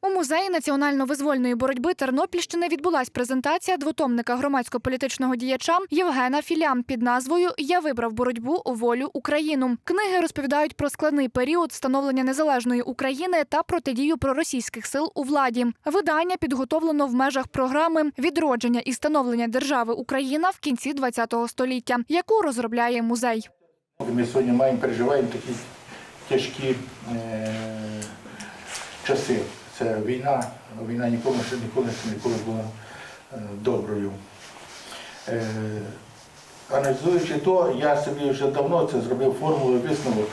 У музеї національно-визвольної боротьби Тернопільщини відбулась презентація двотомника громадсько-політичного діяча Євгена Філям під назвою Я вибрав боротьбу у волю Україну. Книги розповідають про складний період становлення незалежної України та протидію проросійських сил у владі. Видання підготовлено в межах програми відродження і становлення держави Україна в кінці ХХ століття, яку розробляє музей. Ми сьогодні маємо переживаємо такі тяжкі е, часи. Це війна, війна ніколи ще ніколи ніколи була е, доброю. Е, аналізуючи то, я собі вже давно це зробив формулу висновок.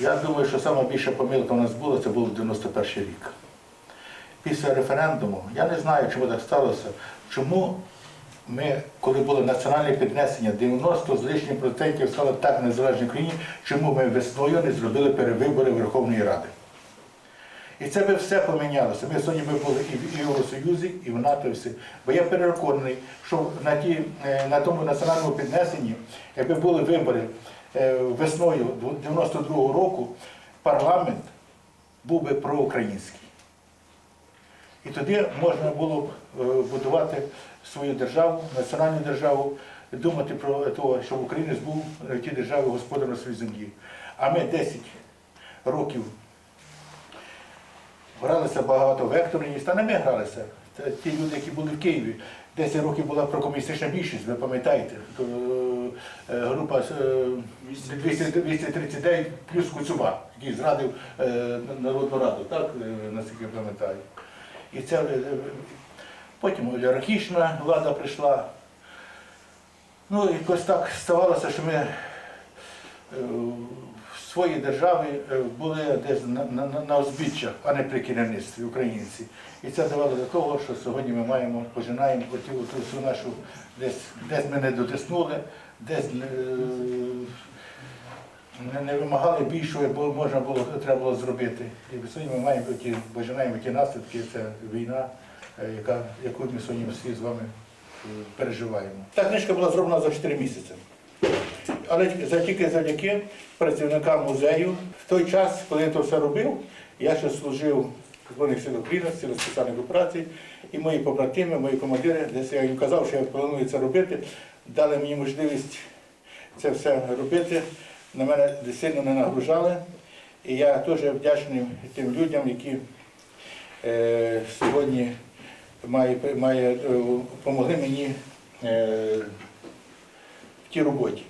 Я думаю, що найбільша помилка у нас була, це був 91 рік. Після референдуму, я не знаю, чому так сталося, чому ми, коли було національне піднесення, 90 з лишнім процентів стало так незалежній країні, чому ми весною не зробили перевибори Верховної Ради. І це би все помінялося. Ми сьогодні би були і в Євросоюзі, і в НАТО, і. Бо я переконаний, що на, ті, е, на тому національному піднесенні, якби були вибори е, весною 92-го року, парламент був би проукраїнський. І тоді можна було б е, будувати свою державу, національну державу, думати про те, щоб Україна був ті держави господар на своїй землі. А ми 10 років гралися багато векторність, та не ми гралися. Це ті люди, які були в Києві. 10 років була прокомуністична більшість, ви пам'ятаєте, е, група е, 200 239 плюс Куцюба, який зрадив е, Народну Раду, так, е, наскільки я пам'ятаю. І це е, потім олігархічна влада прийшла. Ну, якось так ставалося, що ми е, своїй державі е, були десь на, на, на- узбіччях, а не при керівництві українці. І це давало до того, що сьогодні ми маємо, пожинаємо оту, оту всю нашу, десь, десь ми не дотиснули, десь е, не, не вимагали більшого, бо можна було, треба було зробити. І сьогодні ми маємо ті, пожинаємо ті наслідки, це війна, е, яка, яку ми сьогодні всі з вами переживаємо. Та книжка була зроблена за 4 місяці. Але тільки завдяки працівникам музею, в той час, коли я це все робив, я ще служив в Збройних сил України, в силах спеціальних операцій, і мої побратими, мої командири, десь я їм казав, що я планую це робити, дали мені можливість це все робити. На мене сильно не нагружали. І я теж вдячний тим людям, які е, сьогодні має, має, е, допомогли мені е, в тій роботі.